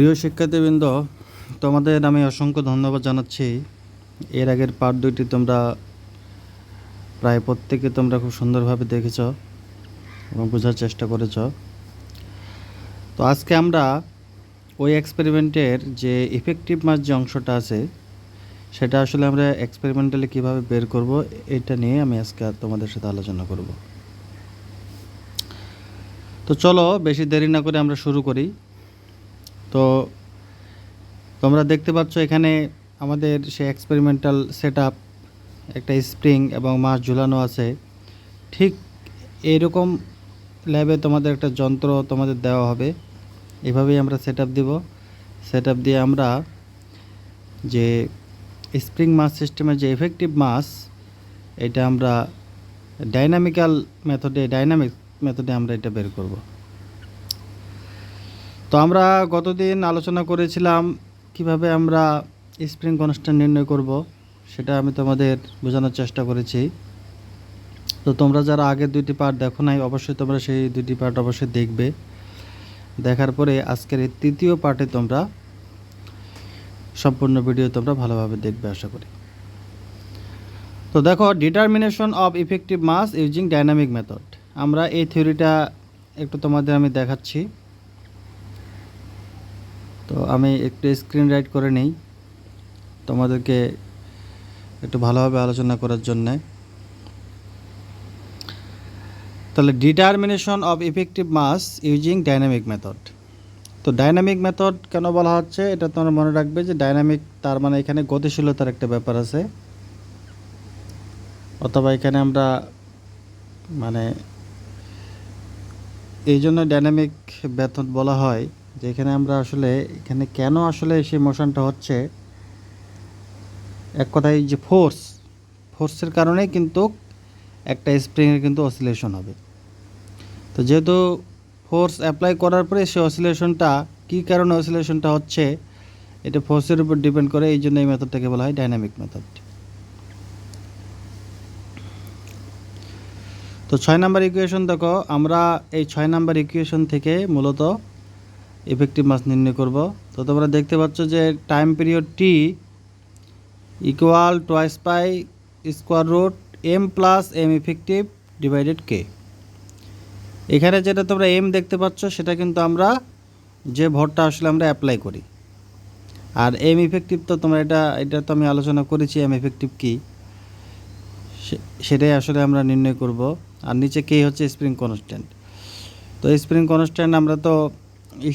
প্রিয় শিক্ষার্থীবৃন্দ, তোমাদের আমি অসংখ্য ধন্যবাদ জানাচ্ছি। এর আগের পার্ট দুইটি তোমরা প্রায় প্রত্যেকে তোমরা খুব সুন্দরভাবে দেখেছ এবং বোঝার চেষ্টা করেছ। তো আজকে আমরা ওই এক্সপেরিমেন্টের যে ইফেক্টিভ মাস যে অংশটা আছে, সেটা আসলে আমরা এক্সপেরিমেন্টালি কীভাবে বের করব, এটা নিয়ে আমি আজকে তোমাদের সাথে আলোচনা করব। তো চলো, বেশি দেরি না করে আমরা শুরু করি। তো তোমরা দেখতে পাচ্ছ এখানে আমাদের সে এক্সপেরিমেন্টাল সেট একটা স্প্রিং এবং মাছ ঝুলানো আছে। ঠিক এইরকম ল্যাবে তোমাদের একটা যন্ত্র তোমাদের দেওয়া হবে। এভাবেই আমরা সেট আপ দেবো। সেট আপ দিয়ে আমরা যে স্প্রিং মাস সিস্টেমের যে এফেক্টিভ মাস এটা আমরা ডাইনামিক্যাল মেথডে ডাইনামিক মেথডে আমরা এটা বের করব। তো আমরা গতদিন আলোচনা করেছিলাম কীভাবে আমরা স্প্রিং কনস্ট্যান্ট নির্ণয় করব, সেটা আমি তোমাদের বোঝানোর চেষ্টা করেছি। তো তোমরা যারা আগের দুইটি পার্ট দেখো নাই, অবশ্যই তোমরা সেই দুইটি পার্ট অবশ্যই দেখবে। দেখার পরে আজকের এই তৃতীয় পার্টে তোমরা সম্পূর্ণ ভিডিও তোমরা ভালোভাবে দেখবে, আশা করি। তো দেখো determination of effective mass using dynamic method আমরা এই থিওরিটা একটু তোমাদের আমি দেখাচ্ছি। তো আমি একটু স্ক্রিন রাইট করে নিই তোমাদেরকে একটু ভালোভাবে আলোচনা করার জন্যে। তাহলে determination of effective mass using dynamic method তো ডাইনামিক মেথড কেন বলা হচ্ছে? এটা তোমরা মনে রাখবে যে ডাইনামিক তার মানে এখানে গতিশীলতার একটা ব্যাপার আছে। অথবা এখানে আমরা মানে এই জন্য ডাইনামিক মেথড বলা হয় যে এখানে আমরা আসলে, এখানে কেন আসলে সেই মোশনটা হচ্ছে? এক কথায় যে ফোর্স ফোর্সের কারণে কিন্তু একটা স্প্রিংয়ের কিন্তু অসিলেশন হবে। তো যেহেতু ফোর্স অ্যাপ্লাই করার পরে সেই অসিলেশনটা কী কারণে অসিলেশনটা হচ্ছে? এটা ফোর্সের উপর ডিপেন্ড করে, এই জন্য এই মেথডটাকে বলা হয় ডাইনামিক মেথড তো ছয় নাম্বার ইকুয়েশন দেখো, আমরা এই ছয় নাম্বার ইকুয়েশন থেকে মূলত ইফেক্টিভ মাস নির্ণয় করব। তো তোমরা দেখতে পাচ্ছ যে time period T equal twice pi square root M plus M effective divided K এখানে যেটা তোমরা এম দেখতে পাচ্ছ, সেটা কিন্তু আমরা যে ভরটা আসলে আমরা অ্যাপ্লাই করি। আর এম ইফেক্টিভ তো তোমরা এটা এটা তো আমি আলোচনা করেছি এম ইফেক্টিভ কী? সেটাই আসলে আমরা নির্ণয় করব। আর নিচে কে হচ্ছে স্প্রিং কনস্ট্যান্ট তো স্প্রিং কনস্ট্যান্ট আমরা তো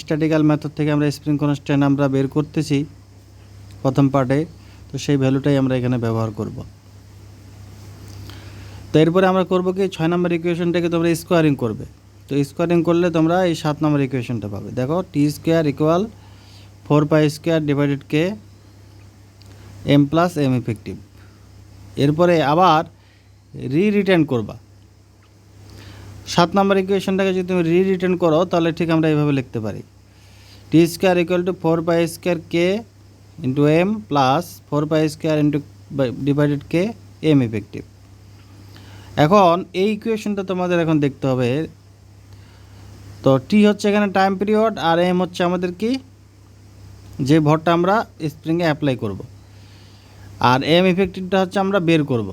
স্ট্যাটিক্যাল মেথড থেকে আমরা স্প্রিং কনস্ট্যান্ট আমরা বের করতেছি প্রথম পার্টে, তো সেই ভ্যালুটাই আমরা এখানে ব্যবহার করব। তো এরপরে আমরা করব কি, ছয় নম্বর ইকুয়েশনটাকে তোমরা স্কোয়ারিং করবে। তো স্কোয়ারিং করলে তোমরা এই সাত নম্বর ইকুয়েশনটা পাবে। দেখো T square equal four pi square divided K M plus M effective এরপরে আবার রি রিটার্ন করবা। সাত নম্বর ইকুয়েশনটাকে যদি তুমি রি রিটার্ন করো, তাহলে ঠিক আমরা এইভাবে লিখতে পারি। T square equal to four pi square K into M plus four pi square into divided K M effective এখন এই ইকুয়েশনটা তোমাদের এখন দেখতে হবে। তো টি হচ্ছে এখানে টাইম পিরিয়ড আর এম হচ্ছে আমাদের কি? যে ভরটা আমরা স্প্রিংয়ে অ্যাপ্লাই করব। আর এম ইফেক্টিভটা হচ্ছে আমরা বের করব।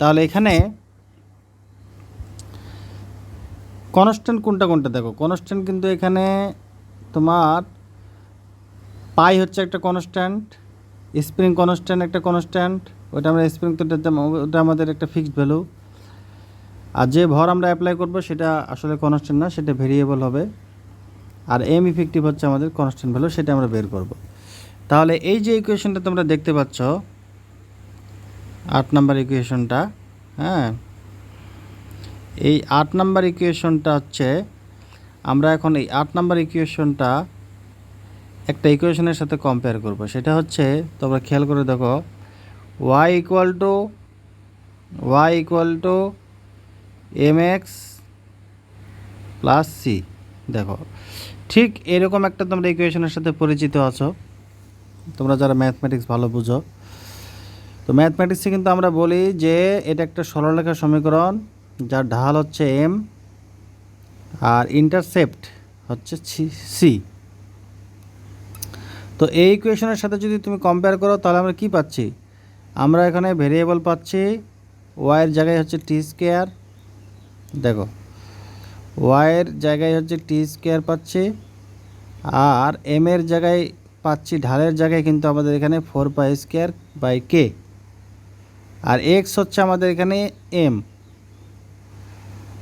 তাহলে এখানে কনস্ট্যান্ট কোনটা কোনটা দেখো। কনস্ট্যান্ট কিন্তু এখানে তোমার পাই হচ্ছে একটা কনস্ট্যান্ট, স্প্রিং কনস্ট্যান্ট একটা কনস্ট্যান্ট, ওটা আমরা স্প্রিং তো ওটা আমাদের একটা ফিক্সড ভ্যালু। আর যে ভর আমরা অ্যাপ্লাই করব সেটা আসলে কনস্ট্যান্ট না, সেটা ভেরিয়েবল হবে। আর এম ইফেক্টিভ হচ্ছে আমাদের কনস্ট্যান্ট ভ্যালু, সেটা আমরা বের করব। তাহলে এই যে ইকুয়েশনটা তোমরা দেখতে পাচ্ছ, আট নাম্বার ইকুয়েশনটা হ্যাঁ এই আট নাম্বার ইকুয়েশনটা হচ্ছে, আমরা এখন এই আট নাম্বার ইকুয়েশনটা একটা ইকুয়েশনের সাথে কম্পেয়ার করব। সেটা হচ্ছে, তোমরা খেয়াল করে দেখো Y equal to Y equal to M X plus C দেখো, ঠিক এরকম একটা তোমরা ইকুয়েশনের সাথে পরিচিত আছো। তোমরা যারা ম্যাথমেটিক্স ভালো বুঝো। তো ম্যাথমেটিক্সে কিন্তু আমরা বলি যে, এটা একটা সরলরেখা সমীকরণ। যার ঢাল হচ্ছে এম আর ইন্টারসেপ্ট হচ্ছে সি তো এই ইকুয়েশনের সাথে যদি তুমি কম্পেয়ার করো, তাহলে আমরা কি পাচ্ছি? আমরা এখানে ভেরিয়েবল পাচ্ছি ওয়াইয়ের জায়গায় হচ্ছে টি স্কোয়ার দেখো ওয়াইয়ের জায়গায় হচ্ছে টি স্কোয়ার পাচ্ছি, আর এম এর জায়গায় পাচ্ছি, ঢালের জায়গায় কিন্তু আমাদের এখানে four pi square by K R X হচ্ছে আমাদের এখানে এম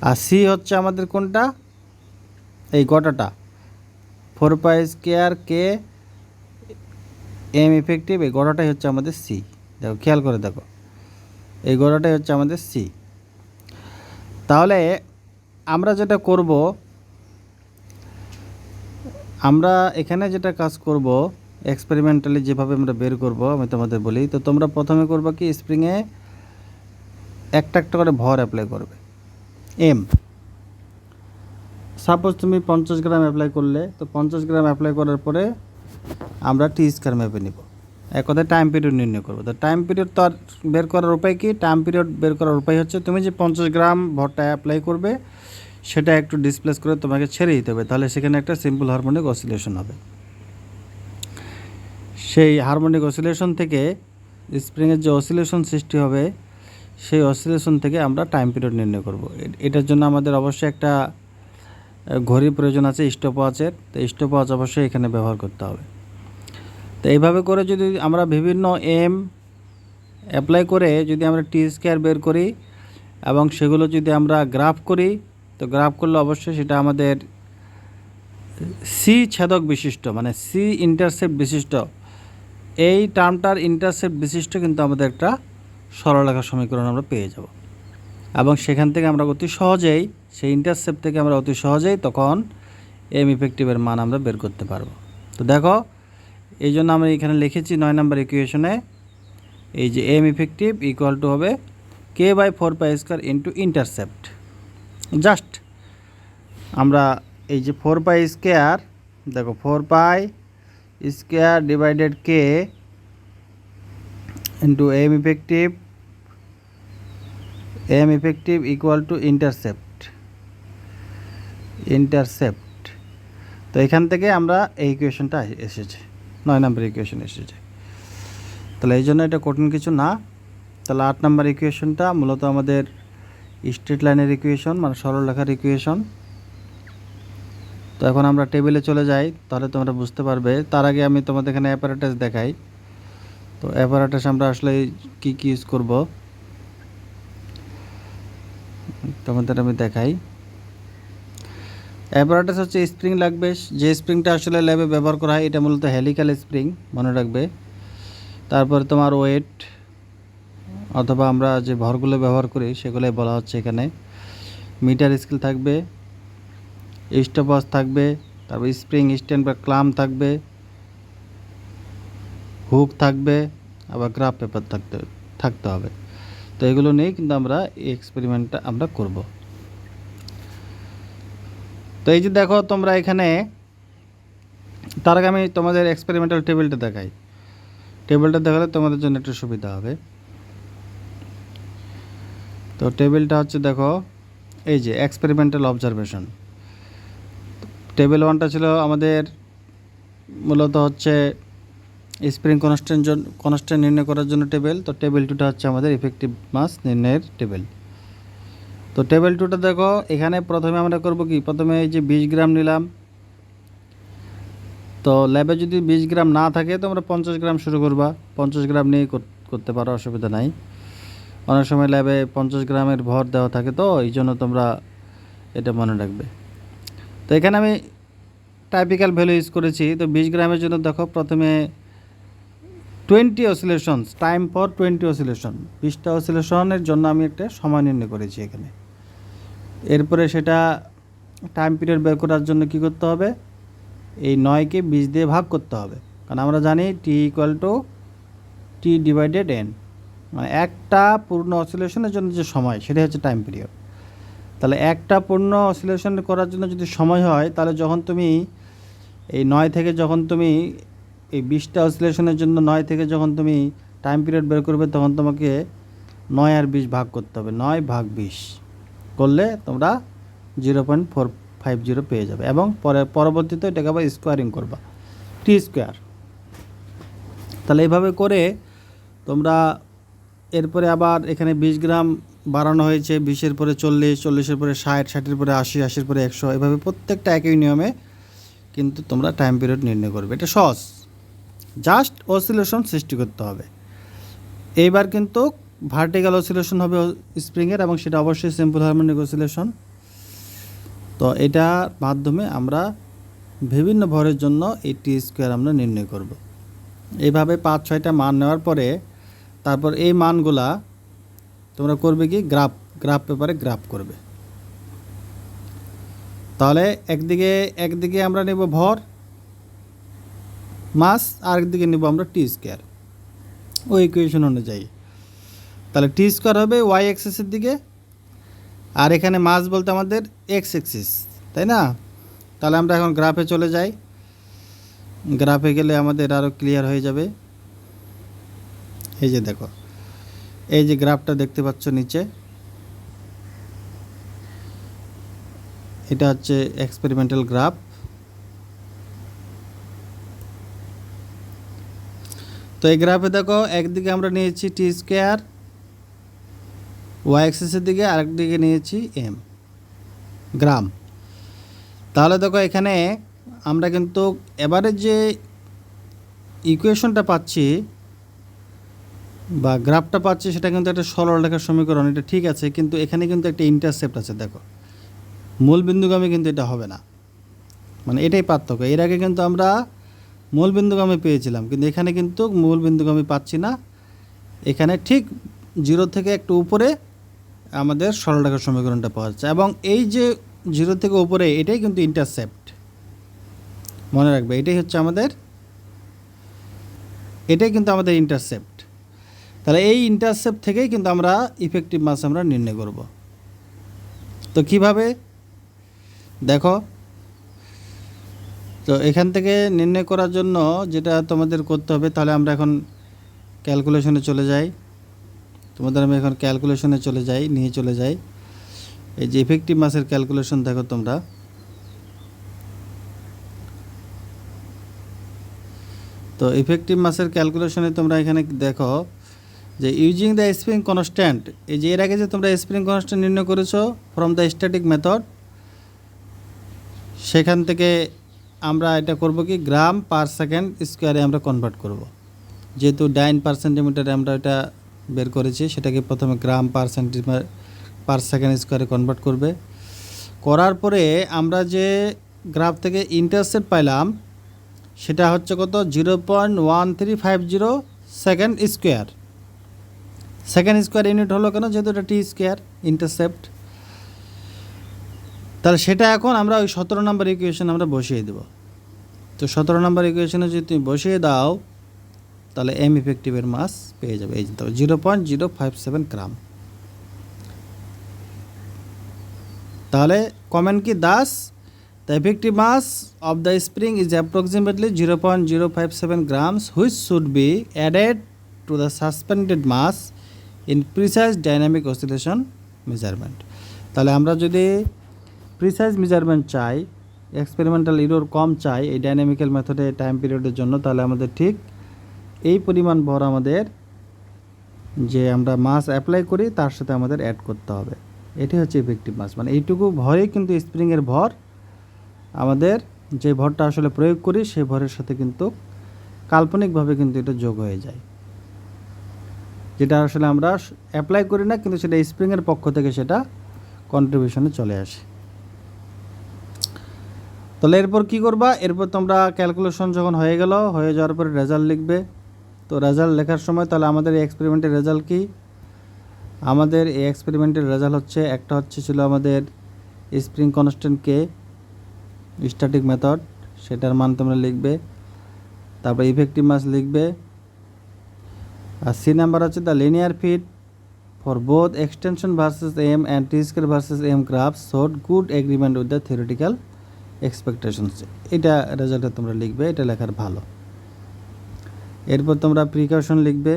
আর সি হচ্ছে আমাদের কোনটা? এই গোটাটা। Four pi square K M effective, এই গোটাটাই হচ্ছে আমাদের সি। দেখো, খেয়াল করে দেখো। এই গোটাটাই হচ্ছে আমাদের সি। তাহলে আমরা যেটা করব, আমরা এখানে যেটা কাজ করব এক্সপেরিমেন্টালি যেভাবে আমরা বের করব, আমি তোমাদের বলি। তো তোমরা প্রথমে করবে কি স্প্রিংয়ে একটা একটা করে ভর অ্যাপ্লাই করবে। এম সাপোজ তুমি পঞ্চাশ গ্রাম অ্যাপ্লাই করলে, তো পঞ্চাশ গ্রাম অ্যাপ্লাই করার পরে আমরা টি স্কোয়ার ম্যাপে নিব। এক কথায় টাইম পিরিয়ড নির্ণয় করব। তো টাইম পিরিয়ড তো আর বের করার উপায় কি? টাইম পিরিয়ড বের করার উপায় হচ্ছে তুমি যে পঞ্চাশ গ্রাম ভরটা অ্যাপ্লাই করবে, সেটা একটু ডিসপ্লেস করে তোমাকে ছেড়ে দিতে হবে। তাহলে সেখানে একটা সিম্পল হারমোনিক অসিলেশন হবে। সেই হারমোনিক অসিলেশন থেকে স্প্রিংয়ের যে অসিলেশন সৃষ্টি হবে সেই অসিলেশন থেকে আমরা টাইম পিরিয়ড নির্ণয় করব। এটার জন্য আমাদের অবশ্যই একটা ঘড়ির প্রয়োজন আছে স্টপওয়াচের তো স্টপওয়াচ অবশ্যই এখানে ব্যবহার করতে হবে। তো এইভাবে করে যদি আমরা বিভিন্ন এম অ্যাপ্লাই করে যদি আমরা টি স্কোয়ার বের করি এবং সেগুলো যদি আমরা গ্রাফ করি, তো গ্রাফ করলে অবশ্যই সেটা আমাদের সি ছেদক বিশিষ্ট মানে সি ইন্টারসেপ্ট বিশিষ্ট, এই টার্মটার ইন্টারসেপ্ট বিশিষ্ট কিন্তু আমাদের একটা সরলরেখা সমীকরণ আমরা পেয়ে যাব। এবং সেখান থেকে আমরা অতি সহজেই, সেই ইন্টারসেপ্ট থেকে আমরা অতি সহজেই তখন এম ইফেক্টিভের মান আমরা বের করতে পারব। তো দেখো, এই জন্য আমরা এখানে লিখেছি নয় নম্বর ইকুয়েশনে এই যে এম ইফেক্টিভ ইকুয়াল টু হবে K by four pi square into intercept just আমরা এই যে ফোর পাই স্কোয়ার দেখো four pi square divided K into M effective M effective equal to intercept. Intercept. তো এখান থেকে আমরা এই ইকুয়েশনটা এসেছে, নয় নম্বর ইকুয়েশন এসেছে। তাহলে এই জন্য এটা কঠিন কিছু না। তাহলে আট নম্বর ইকুয়েশনটা মূলত আমাদের স্ট্রেট লাইনের ইকুয়েশন মানে সরলরেখার ইকুয়েশন তো এখন আমরা টেবিলে চলে যাই, তাহলে তোমরা বুঝতে পারবে। তার আগে আমি তোমাদের এখানে অ্যাপারেটাস দেখাই। তো অ্যাপারেটাস আমরা আসলে কি কি ইউজ করব? তোমাদের আমি দেখাই। অ্যাপারেটাস হচ্ছে স্প্রিং লাগবে। যে স্প্রিংটা আসলে ল্যাবে ব্যবহার করা হয়, এটা মূলত হেলিক্যাল স্প্রিং মনে রাখবে। তারপর তোমার ওয়েট অথবা আমরা যে ভরগুলো ব্যবহার করি, সেগুলোই বলা হচ্ছে এখানে। মিটার স্কেল থাকবে স্টপওয়াচ থাকবে, তারপর স্প্রিং স্ট্যান্ড বা ক্লাম থাকবে হুক থাকবে, আবার গ্রাফ পেপার থাকতে থাকতে হবে। এগুলো নিয়েই কিন্তু আমরা এই এক্সপেরিমেন্টটা আমরা করব। তো এই যে দেখো তোমরা এখানে, তার আগে আমি তোমাদের এক্সপেরিমেন্টাল টেবিলটা দেখাই। টেবিলটা দেখালে তোমাদের জন্য একটু সুবিধা হবে। তো টেবিলটা হচ্ছে দেখো, এই যে এক্সপেরিমেন্টাল অবজারভেশন টেবিল ওয়ানটা ছিল আমাদের মূলত হচ্ছে স্প্রিং কনস্ট্যান্ট কনস্ট্যান্ট নির্ণয় করার জন্য টেবিল, তো টেবিল টুটা হচ্ছে আমাদের ইফেক্টিভ মাস নির্ণয়ের টেবিল। তো টেবিল টুটা দেখো, এখানে প্রথমে আমরা করব কি? প্রথমে এই যে বিশ গ্রাম নিলাম। তো ল্যাবে যদি বিশ গ্রাম না থাকে, তোমরা পঞ্চাশ গ্রাম শুরু করবা। পঞ্চাশ গ্রাম নিয়ে করতে পারো, অসুবিধা নাই। অনেক সময় ল্যাবে পঞ্চাশ গ্রামের ভর দেওয়া থাকে তো, এই জন্য তোমরা এটা মনে রাখবে। তো এখানে আমি টাইপিক্যাল ভ্যালু ইউজ করেছি। তো বিশ গ্রামের জন্য দেখো, প্রথমে twenty oscillations time for twenty oscillation বিশটা অসিলেশনের জন্য আমি একটা সময় নির্ণয় করেছি এখানে। এরপরে সেটা টাইম পিরিয়ড বের করার জন্য কি করতে হবে? এই নয়কে বিশ দিয়ে ভাগ করতে হবে। কারণ আমরা জানি T equal to T divided N মানে একটা পূর্ণ অসিলেশনের জন্য যে সময় সেটা হচ্ছে টাইম পিরিয়ড তাহলে একটা পূর্ণ অসিলেশন করার জন্য যদি সময় হয়, তাহলে যখন তুমি এই নয় থেকে যখন তুমি এই বিশটা অসিলেশনের জন্য নয় থেকে যখন তুমি টাইম পিরিয়ড বের করবে, তখন তোমাকে নয় আর বিশ ভাগ করতে হবে। নয় ভাগ বিশ করলে তোমরা zero point four five zero পেয়ে যাবে এবং পরে, পরবর্তীতে এটাকে আবার স্কোয়ারিং করবা। টি স্কোয়ার তাহলে এইভাবে করে তোমরা এরপরে আবার এখানে বিশ গ্রাম বাড়ানো হয়েছে, বিশের পরে চল্লিশ, চল্লিশের পরে ষাট, ষাটের পরে আশি, আশির পরে একশো, এভাবে প্রত্যেকটা একই নিয়মে কিন্তু তোমরা টাইম পিরিয়ড নির্ণয় করবে। এটা সহজ। জাস্ট অসিলেশন সৃষ্টি করতে হবে। এইবার কিন্তু ভার্টিক্যাল অসিলেশন হবে স্প্রিংয়ের এবং সেটা অবশ্যই সিম্পল হারমোনিক অসিলেশন তো এটার মাধ্যমে আমরা বিভিন্ন ভরের জন্য এই টি স্কোয়ার আমরা নির্ণয় করব। এইভাবে পাঁচ, ছয়টা মান নেওয়ার পরে তারপর এই মানগুলা তোমরা করবে কি? গ্রাফ গ্রাফ পেপারে গ্রাফ করবে। তাহলে একদিকে একদিকে আমরা নেব ভর মাস, আর একদিকে নেব আমরা টি স্কোয়ার ওই ইকুয়েশন অনুযায়ী। তাহলে টি স্কোয়ার হবে ওয়াই এক্সিসের দিকে, আর এখানে মাস বলতে আমাদের এক্স এক্সিস তাই না? তাহলে আমরা এখন গ্রাফে চলে যাই। গ্রাফে গেলে আমাদের আরও ক্লিয়ার হয়ে যাবে। এই যে দেখো, এই যে গ্রাফটা দেখতে পাচ্ছ নিচে, এটা হচ্ছে এক্সপেরিমেন্টাল গ্রাফ তো এই গ্রাফে দেখো, একদিকে আমরা নিয়েছি টি স্কোয়ার ওয়াই এক্সিসের দিকে, আরেকদিকে নিয়েছি এম গ্রাম। তাহলে দেখো এখানে আমরা কিন্তু এবারে যে ইকুয়েশনটা পাচ্ছি বা গ্রাফটা পাচ্ছি, সেটা কিন্তু একটা সরলরেখার সমীকরণ, এটা ঠিক আছে, কিন্তু এখানে কিন্তু একটা ইন্টারসেপ্ট আছে, দেখো। মূল বিন্দুগামী কিন্তু এটা হবে না। মানে এটাই পার্থক্য। এর আগে কিন্তু আমরা মূল বিন্দুগামী পেয়েছিলাম, কিন্তু এখানে কিন্তু মূল বিন্দুগামী পাচ্ছি না। এখানে ঠিক জিরো থেকে একটু উপরে আমাদের সরলরেখার সমীকরণটা পাওয়া যাচ্ছে এবং এই যে জিরো থেকে উপরে, এটাই কিন্তু ইন্টারসেপ্ট মনে রাখবে, এটাই হচ্ছে আমাদের, এটাই কিন্তু আমাদের ইন্টারসেপ্ট তাহলে এই ইন্টারসেপ্ট থেকেই কিন্তু আমরা ইফেক্টিভ মাস আমরা নির্ণয় করব। তো কীভাবে? দেখো তো এখান থেকে নির্ণয় করার জন্য যেটা তোমাদের করতে হবে, তাহলে আমরা এখন ক্যালকুলেশনে চলে যাই। তোমাদের আমি এখন ক্যালকুলেশনে চলে যাই, নিয়ে চলে যাই। এই যে ইফেক্টিভ মাসের ক্যালকুলেশন দেখো তোমরা। তো ইফেক্টিভ মাসের ক্যালকুলেশনে তোমরা এখানে দেখো যে ইউজিং দ্য স্প্রিং কনস্ট্যান্ট এই যে এর আগে যে তোমরা স্প্রিং কনস্ট্যান্ট নির্ণয় করেছ ফ্রম দ্য স্ট্যাটিক মেথড সেখান থেকে আমরা এটা করব কি, গ্রাম পার সেকেন্ড স্কোয়ারে আমরা কনভার্ট করব। যেহেতু ডাইন পার সেন্টিমিটারে আমরা এটা বের করেছি, সেটাকে প্রথমে gram per centimetre per second স্কোয়ারে কনভার্ট করবে। করার পরে আমরা যে গ্রাফ থেকে ইন্টারসেপ্ট পাইলাম, সেটা হচ্ছে কত? Zero point one three five zero second square second square unit হলো কেন? যেহেতু এটা টি স্কোয়ার ইন্টারসেপ্ট তাহলে সেটা এখন আমরা ওই সতেরো নম্বর ইকুয়েশন আমরা বসিয়ে দেব। তো সতেরো নম্বর ইকুয়েশনে যদি তুমি বসিয়ে দাও, তাহলে এম ইফেক্টিভের মাস পেয়ে যাবে। এই যে zero point zero five seven gram তাহলে কমেন্ট কি? Thus. The effective mass of the spring is approximately zero point zero five seven grams which should be added to the suspended mass in precise dynamic oscillation measurement তাহলে আমরা যদি precise measurement চাই experimental error কম চাই, এই dynamical মেথডে time পিরিয়ডের জন্য, তাহলে আমাদের ঠিক এই পরিমাণ ভর আমাদের যে আমরা মাস অ্যাপ্লাই করি, তার সাথে আমাদের অ্যাড করতে হবে। এটি হচ্ছে ইফেক্টিভ মাস মানে এইটুকু ভরেই কিন্তু স্প্রিংয়ের ভর আমাদের যে ভরটা আসলে প্রয়োগ করি, সেই ভরের সাথে কিন্তু কাল্পনিকভাবে কিন্তু এটা যোগ হয়ে যায়। যেটা আসলে আমরা অ্যাপ্লাই করি না, কিন্তু সেটা স্প্রিংয়ের পক্ষ থেকে সেটা কন্ট্রিবিউশনে চলে আসে। তাহলে এরপর কি করবা? এরপর তোমরা ক্যালকুলেশন যখন হয়ে গেল, হয়ে যাওয়ার পরে রেজাল্ট লিখবে। তো রেজাল্ট লেখার সময় তাহলে আমাদের এই এক্সপেরিমেন্টের রেজাল্ট কি? আমাদের এই এক্সপেরিমেন্টের রেজাল্ট হচ্ছে, একটা হচ্ছে ছিল আমাদের spring constant K static method সেটার মান তোমরা লিখবে। তারপর ইফেক্টিভ মাস লিখবে। আর সি নাম্বার হচ্ছে the linear fit for both extension versus M and T square versus M graph showed good agreement with the theoretical expectations এটা রেজাল্টে তোমরা লিখবে, এটা লেখার ভালো। এরপর তোমরা প্রিকশন লিখবে।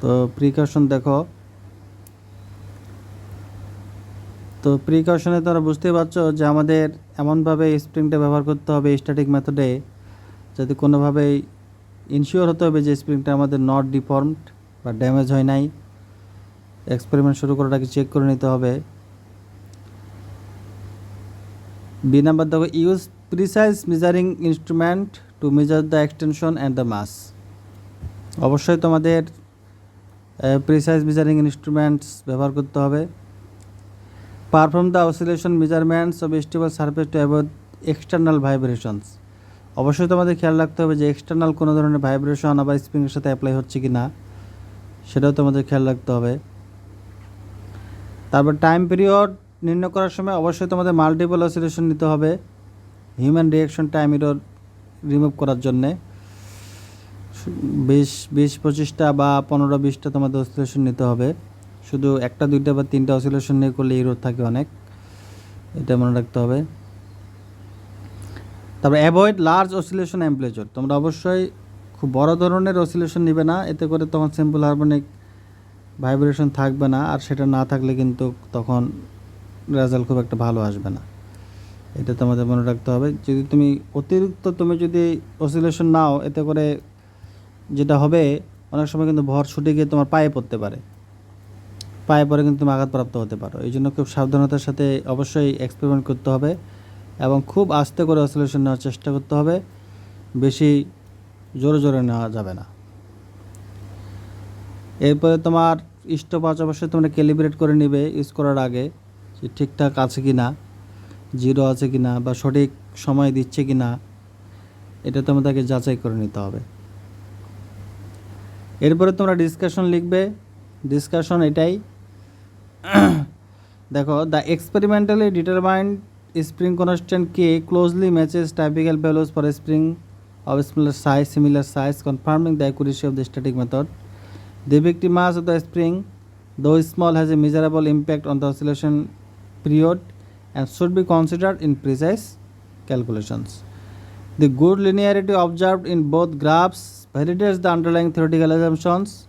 তো প্রিকশন দেখো। তো প্রিকশনে তোমরা বুঝতেই পারছ যে আমাদের এমনভাবে স্প্রিংটা ব্যবহার করতে হবে স্ট্যাটিক মেথডে যাতে কোনোভাবেই ইনশিওর হতে হবে যে স্প্রিংটা আমাদের নট ডিফর্মড বা ড্যামেজ হয় নাই। এক্সপেরিমেন্ট শুরু আগে চেক করে নিতে হবে। বি নাম্বার দেখো use precise measuring instrument to measure the extension and the mass অবশ্যই তোমাদের প্রিসাইজ মেজারিং ইনস্ট্রুমেন্টস ব্যবহার করতে হবে। Perform the oscillation measurements off stable surface to avoid external vibrations অবশ্যই তোমাদের খেয়াল রাখতে হবে যে এক্সটার্নাল কোনো ধরনের ভাইব্রেশন আবার স্প্রিংয়ের সাথে অ্যাপ্লাই হচ্ছে কি না সেটাও তোমাদের খেয়াল রাখতে হবে। তারপর টাইম পিরিয়ড নির্ণয় করার সময় অবশ্যই তোমাদের মাল্টিপল অসিলেশন নিতে হবে। Human reaction time error remove করার জন্যে। বিশ বিশ পঁচিশটা বা পনেরো, বিশটা তোমাদের অসিলেশন নিতে হবে। শুধু একটা, দুইটা বা তিনটা অসিলেশন নিয়ে করলে ইরোর থাকে অনেক। এটা মনে রাখতে হবে। তারপর অ্যাভয়েড লার্জ অসিলেশন অ্যাম্পলেচার তোমরা অবশ্যই খুব বড় ধরনের অসিলেশন নিবে না। এতে করে তখন সিম্পল হারমোনিক ভাইব্রেশন থাকবে না। আর সেটা না থাকলে কিন্তু তখন রেজাল্ট খুব একটা ভালো আসবে না। এটা তোমাদের মনে রাখতে হবে, যদি তুমি অতিরিক্ত তুমি যদি অসিলেশন নাও, এতে করে যেটা হবে, অনেক সময় কিন্তু ভর ছুটে গিয়ে তোমার পায়ে পড়তে পারে। পায়ে পরে কিন্তু তুমি আঘাতপ্রাপ্ত হতে পারো। এই জন্য খুব সাবধানতার সাথে অবশ্যই এক্সপেরিমেন্ট করতে হবে এবং খুব আস্তে করে অসিলেশন নেওয়ার চেষ্টা করতে হবে। বেশি জোরে জোরে নেওয়া যাবে না। এরপরে তোমার স্টপাচ অবশ্যই তোমরা ক্যালিব্রেট করে নিবে ইউজ করার আগে। ঠিকঠাক আছে কি না জিরো আছে কি না বা সঠিক সময় দিচ্ছে কি না এটা তোমাদেরকে যাচাই করে নিতে হবে এরপরে তোমরা ডিসকাশন লিখবে ডিসকাশন এটাই দেখো the experimentally determined spring constant K closely matches typical values for spring of similar size similar size confirming the accuracy of the static method the effective mass of the spring though small has a measurable impact on the oscillation period and should be considered in precise calculations the good linearity observed in both graphs validates the underlying theoretical assumptions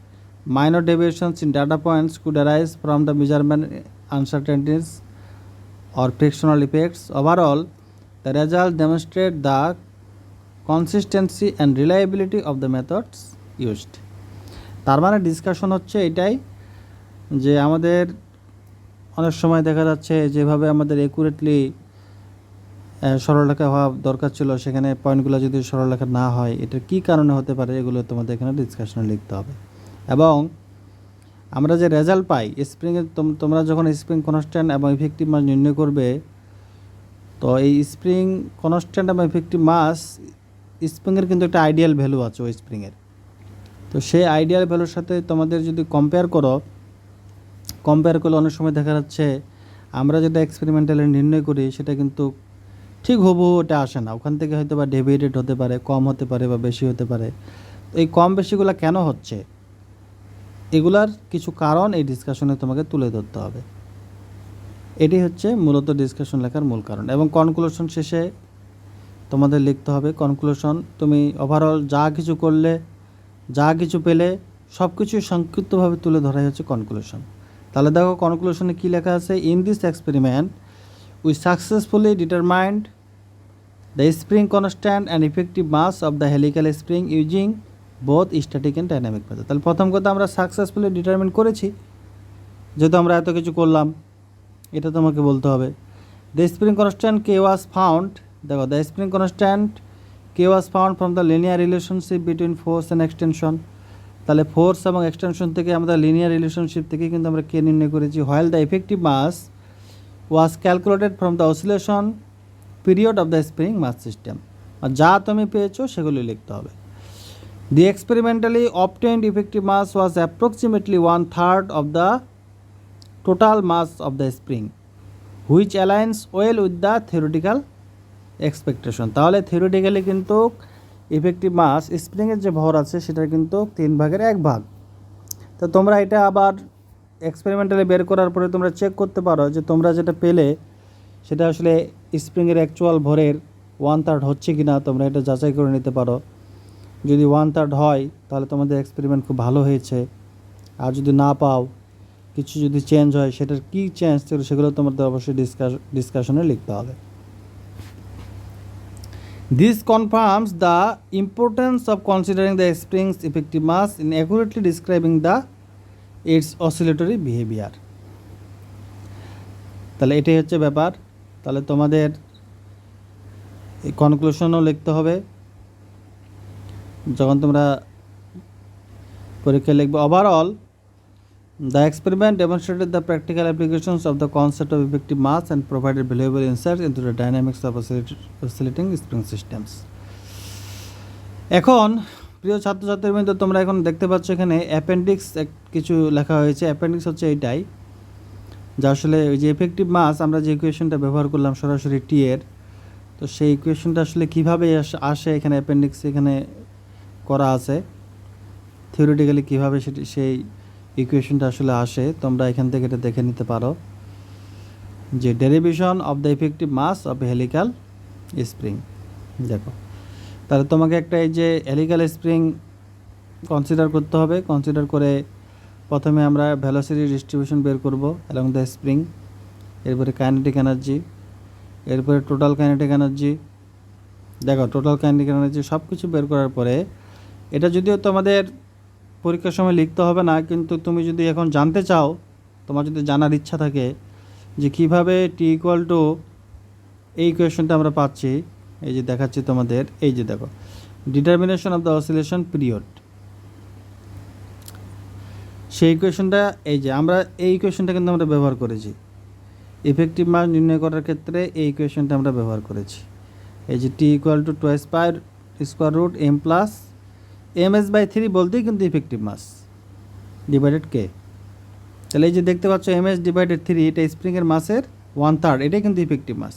minor deviations in data points could arise from the measurement uncertainties or frictional effects overall the results demonstrate the consistency and reliability of the methods used তার মানে discussion হচ্ছে এটাই যে আমাদের অনেক সময় দেখা যাচ্ছে যেভাবে আমাদের একুরেটলি সরলরেখা হওয়া দরকার ছিল, সেখানে পয়েন্টগুলো যদি সরলরেখা না হয়, এটার কী কারণে হতে পারে এগুলো তোমাদের এখানে ডিসকাশনে লিখতে হবে। এবং আমরা যে রেজাল্ট পাই স্প্রিংয়ে তোমরা যখন স্প্রিং কনস্ট্যান্ট এবং ইফেক্টিভ মাস নির্ণয় করবে, তো এই স্প্রিং কনস্ট্যান্ট এবং ইফেক্টিভ মাস স্প্রিংয়ের কিন্তু একটা আইডিয়াল ভ্যালু আছে ওই স্প্রিংয়ের তো সেই আইডিয়াল ভ্যালুর সাথে তোমাদের যদি কম্পেয়ার করো কম্পেয়ার করলে অনেক সময় দেখা যাচ্ছে, আমরা যেটা এক্সপেরিমেন্টালি নির্ণয় করি, সেটা কিন্তু ঠিক হবু ওটা আসে না। ওখান থেকে হয়তো বা ডেভিয়েটেড হতে পারে, কম হতে পারে বা বেশি হতে পারে। এই কম বেশিগুলো কেন হচ্ছে? এগুলার কিছু কারণ এই ডিসকাশনে তোমাকে তুলে ধরতে হবে। এটি হচ্ছে মূলত ডিসকাশন লেখার মূল কারণ এবং কনক্লুশন শেষে তোমাদের লিখতে হবে কনক্লুশন তুমি ওভারঅল যা কিছু করলে, যা কিছু পেলে সব কিছু সংক্ষিপ্তভাবে তুলে ধরাই হচ্ছে কনক্লুশন তাহলে দেখো কনক্লুশনে কী লেখা আছে? In this experiment we successfully determined the spring constant and effective mass of the helical spring using both static and dynamic method তাহলে প্রথম কথা আমরা সাকসেসফুলি ডিটারমাইন করেছি, যেহেতু আমরা এত কিছু করলাম, এটা তোমাকে বলতে হবে। The spring constant K was found দেখো the spring constant K was found from the linear relationship between force and extension তাহলে ফোর্স এবং এক্সটেনশন থেকে আমরা লিনিয়ার রিলেশনশিপ থেকে কিন্তু আমরা কে নির্ণয় করেছি। While the effective mass was calculated from the oscillation period of the spring mass system আর যা তুমি পেয়েছ সেগুলি লিখতে হবে। The experimentally obtained effective mass was approximately one third of the total mass of the spring which aligns well with the theoretical expectation তাহলে theoretically কিন্তু effective mass স্প্রিংয়ের যে ভর আছে সেটা কিন্তু তিন ভাগের এক ভাগ। তো তোমরা এটা আবার এক্সপেরিমেন্টালি বের করার পরে তোমরা চেক করতে পারো যে তোমরা যেটা পেলে, সেটা আসলে স্প্রিংয়ের অ্যাকচুয়াল ভরের ওয়ান থার্ড হচ্ছে কি না তোমরা এটা যাচাই করে নিতে পারো। যদি ওয়ান থার্ড হয়, তাহলে তোমাদের এক্সপেরিমেন্ট খুব ভালো হয়েছে। আর যদি না পাও, কিছু যদি চেঞ্জ হয়, সেটার কী চেঞ্জ ছিল, সেগুলো তোমাদের অবশ্যই ডিসকাস ডিসকাশনে লিখতে হবে। This confirms the importance of considering the spring's effective mass in accurately describing the its oscillatory behavior. তাহলে এটাই হচ্ছে ব্যাপার তাহলে তোমাদের কনক্লুশনও লিখতে হবে যখন তোমরা পরীক্ষায় লিখবে overall the experiment demonstrated the practical applications of the concept of effective mass and provided valuable insights into the dynamics of oscillating spring systems এখন, প্রিয় ছাত্রছাত্রীবৃন্দ তোমরা এখন দেখতে পাচ্ছ এখানে অ্যাপেন্ডিক্স কিছু লেখা হয়েছে। অ্যাপেন্ডিক্স হচ্ছে এইটাই, যা আসলে ওই যে এফেক্টিভ মাস আমরা যে ইকুয়েশনটা ব্যবহার করলাম সরাসরি টি এর, তো সেই ইকুয়েশনটা আসলে কীভাবে আসে এখানে অ্যাপেন্ডিক্স এখানে করা আছে? থিওরিটিক্যালি কীভাবে সেটি, সেই ইকুয়েশনটা আসলে আসে, তোমরা এখান থেকে এটা দেখে নিতে পারো যে derivation of the effective mass of helical spring দেখো, তাহলে তোমাকে একটা এই যে হেলিক্যাল স্প্রিং কনসিডার করতে হবে কনসিডার করে প্রথমে আমরা ভ্যালোসিটি ডিস্ট্রিবিউশন বের করব অ্যালং দ্য স্প্রিং এরপরে কাইনেটিক এনার্জি এরপরে টোটাল কাইনেটিক এনার্জি দেখো টোটাল কাইনেটিক এনার্জি সব কিছু বের করার পরে এটা যদিও তোমাদের পরীক্ষার সময় লিখতে হবে না, কিন্তু তুমি যদি এখন জানতে চাও, তোমার যদি জানার ইচ্ছা থাকে যে কীভাবে টি ইকুয়াল টু এই কোয়েশনটা আমরা পাচ্ছি, এই যে দেখাচ্ছি তোমাদের, এই যে দেখো determination of the oscillation period সেই ইকুয়েশনটা এই যে আমরা এই ইকুয়েশনটা কিন্তু আমরা ব্যবহার করেছি। ইফেক্টিভ মার্ক নির্ণয় করার ক্ষেত্রে এই ইকুয়েশনটা আমরা ব্যবহার করেছি। এই যে T equal to twice pi square root M plus M S by three বলতেই কিন্তু ইফেক্টিভ মাস ডিভাইডেড কে তাহলে এই যে দেখতে পাচ্ছ এম এস ডিভাইডেড থ্রি এটা স্প্রিংয়ের মাসের ওয়ান থার্ড এটাই কিন্তু ইফেক্টিভ মাস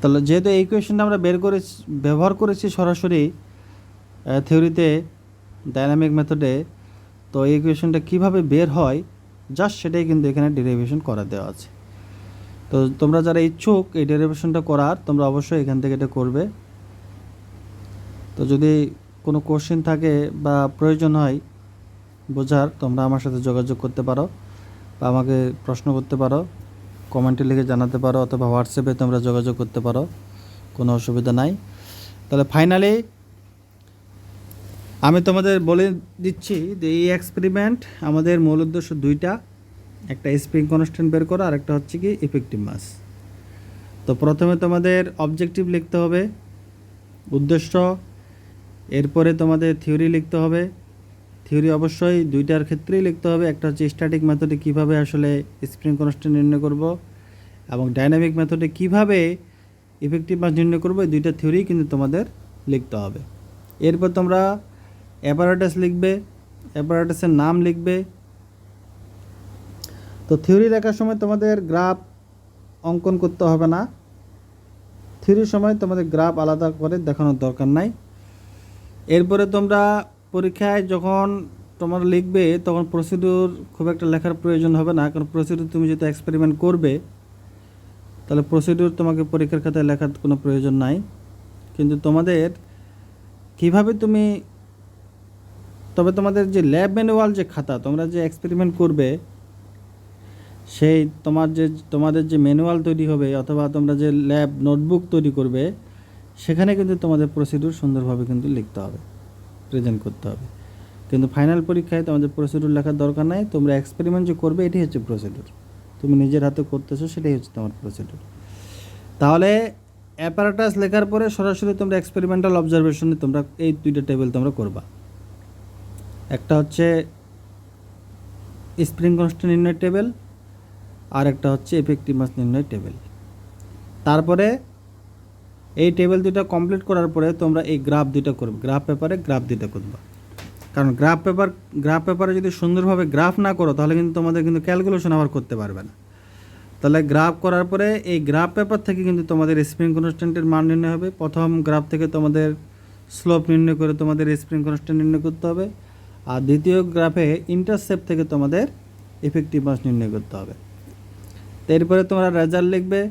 তাহলে যেহেতু এই ইকুয়েশনটা আমরা বের করে ব্যবহার করেছি সরাসরি থিওরিতে ডাইনামিক মেথডে তো এই ইকুয়েশনটা কীভাবে বের হয় জাস্ট সেটাই কিন্তু এখানে ডেরিভেশন করা দেওয়া আছে। তো তোমরা যারা ইচ্ছুক এই ডেরিভেশনটা করার, তোমরা অবশ্যই এখান থেকে এটা করবে। তো যদি কোনো কোশ্চেন থাকে বা প্রয়োজন হয় বোঝার, তোমরা আমার সাথে যোগাযোগ করতে পারো বা আমাকে প্রশ্ন করতে পারো কমেন্টে লিখে জানাতে পারো অথবা হোয়াটসঅ্যাপে তোমরা যোগাযোগ করতে পারো, কোনো অসুবিধা নাই। তাহলে ফাইনালি আমি তোমাদের বলে দিচ্ছি যে এই এক্সপেরিমেন্ট আমাদের মূল উদ্দেশ্য দুইটা, একটা স্প্রিং কনস্ট্যান্ট বের করা আর একটা হচ্ছে কি ইফেক্টিভ মাস তো প্রথমে তোমাদের অবজেক্টিভ লিখতে হবে, উদ্দেশ্য এরপরে তোমাদের থিওরি লিখতে হবে। থিওরি অবশ্যই দুইটার ক্ষেত্রেই লিখতে হবে। একটা হচ্ছে স্ট্যাটিক মেথডে কীভাবে আসলে স্প্রিং কনস্ট্যান্ট নির্ণয় করব এবং ডাইনামিক মেথডে কীভাবে ইফেক্টিভ মাস নির্ণয় করব, এই দুইটা থিওরি কিন্তু তোমাদের লিখতে হবে। এরপর তোমরা অ্যাপারেটাস লিখবে অ্যাপারেটাসের নাম লিখবে। তো থিওরি লেখার সময় তোমাদের গ্রাফ অঙ্কন করতে হবে না। থিওরির সময় তোমাদের গ্রাফ আলাদা করে দেখানোর দরকার নাই। এরপরে তোমরা পরীক্ষায় যখন তোমার লিখবে, তখন প্রসিডিউর খুব একটা লেখার প্রয়োজন হবে না, কারণ প্রসিডিউর তুমি যেহেতু এক্সপেরিমেন্ট করবে, তাহলে প্রসিডিউর তোমাকে পরীক্ষার খাতায় লেখার কোনো প্রয়োজন নাই। কিন্তু তোমাদের কীভাবে তুমি, তবে তোমাদের যে ল্যাব ম্যানুয়াল যে খাতা, তোমরা যে এক্সপেরিমেন্ট করবে, সেই তোমার যে, তোমাদের যে ম্যানুয়াল তৈরি হবে, অথবা তোমরা যে ল্যাব নোটবুক তৈরি করবে সেখানে কিন্তু তোমাদের প্রসিডিউর সুন্দরভাবে কিন্তু লিখতে হবে প্রেজেন্ট করতে হবে। কিন্তু ফাইনাল পরীক্ষায় তোমাদের প্রসিডিউর লেখার দরকার নাই, তোমরা এক্সপেরিমেন্ট যে করবে, এটাই হচ্ছে প্রসিডিউর তুমি নিজের হাতে করতেছো, সেটাই হচ্ছে তোমার প্রসিডিউর তাহলে অ্যাপারাটাস লেখার পরে সরাসরি তোমরা এক্সপেরিমেন্টাল অবজারভেশনে তোমরা এই দুইটা টেবিল তোমরা করবা। একটা হচ্ছে স্প্রিং কনস্ট্যান্ট নির্ণয় টেবিল আর একটা হচ্ছে এফেক্টিভ মাস নির্ণয় টেবিল তারপরে এই টেবিল দুইটা কমপ্লিট করার পরে তোমরা এই গ্রাফ দুইটা করবে। গ্রাফ পেপারে গ্রাফ দুইটা করবা। কারণ গ্রাফ পেপার গ্রাফ পেপারে যদি সুন্দরভাবে গ্রাফ না করো, তাহলে কিন্তু তোমাদের কিন্তু ক্যালকুলেশন আবার করতে পারবে না। তাহলে গ্রাফ করার পরে এই গ্রাফ পেপার থেকে কিন্তু তোমাদের স্প্রিং কনস্ট্যান্টের মান নির্ণয় হবে। প্রথম গ্রাফ থেকে তোমাদের স্লোপ নির্ণয় করে তোমাদের স্প্রিং কনস্ট্যান্ট নির্ণয় করতে হবে। আর দ্বিতীয় গ্রাফে ইন্টারসেপ্ট থেকে তোমাদের ইফেক্টিভ মাস নির্ণয় করতে হবে। এরপরে তোমরা রেজাল্ট লিখবে।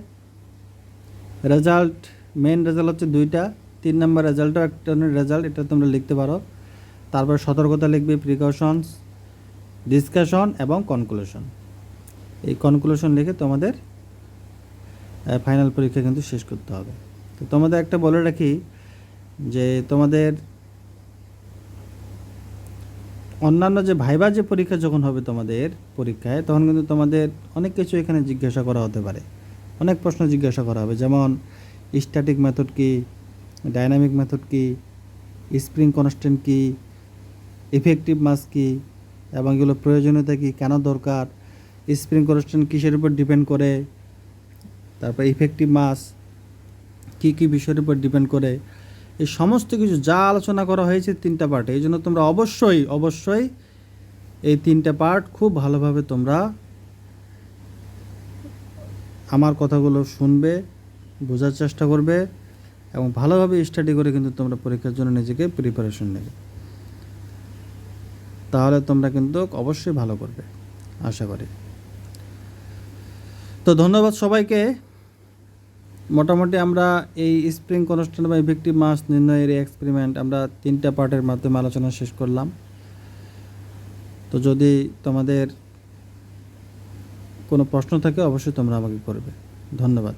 রেজাল্ট মেন রেজাল্ট হচ্ছে দুইটা, তিন নম্বর রেজাল্টও একটা রেজাল্ট এটা তোমরা লিখতে পারো। তারপর সতর্কতা লিখবে প্রিকশনস ডিসকাশন এবং কনক্লুশন এই কনক্লুশন লিখে তোমাদের ফাইনাল পরীক্ষা কিন্তু শেষ করতে হবে। তো তোমাদের একটা বলে রাখি যে তোমাদের অন্যান্য যে ভাইবা যে পরীক্ষা যখন হবে তোমাদের পরীক্ষায়, তখন কিন্তু তোমাদের অনেক কিছু এখানে জিজ্ঞাসা করা হতে পারে। অনেক প্রশ্ন জিজ্ঞাসা করা হবে। যেমন স্ট্যাটিক মেথড কি ডাইনামিক মেথড কি স্প্রিং কনস্ট্যান্ট কি ইফেক্টিভ মাস কি, এবং এগুলো প্রয়োজনীয়তা কি, কেন দরকার স্প্রিং কনস্ট্যান্ট কিসের উপর ডিপেন্ড করে, তারপর ইফেক্টিভ মাস কি কি বিষয়ের উপর ডিপেন্ড করে, এই সমস্ত কিছু যা আলোচনা করা হয়েছে তিনটা পার্টে এই জন্য তোমরা অবশ্যই অবশ্যই এই তিনটা পার্ট খুব ভালোভাবে তোমরা আমার কথাগুলো শুনবে। বোঝার চেষ্টা করবে এবং ভালোভাবে স্টাডি করে কিন্তু তোমরা পরীক্ষার জন্য নিজেকে প্রিপারেশন নেবে। তাহলে তোমরা কিন্তু অবশ্যই ভালো করবে, আশা করি। তো ধন্যবাদ সবাইকে। মোটামুটি আমরা এই স্প্রিং কনস্ট্যান্ট বা ইফেক্টিভ মাস নির্ণয়ের এক্সপেরিমেন্ট আমরা তিনটা পার্টের মাধ্যমে আলোচনা শেষ করলাম। তো যদি তোমাদের কোনো প্রশ্ন থাকে অবশ্যই তোমরা আমাকে করবে। ধন্যবাদ।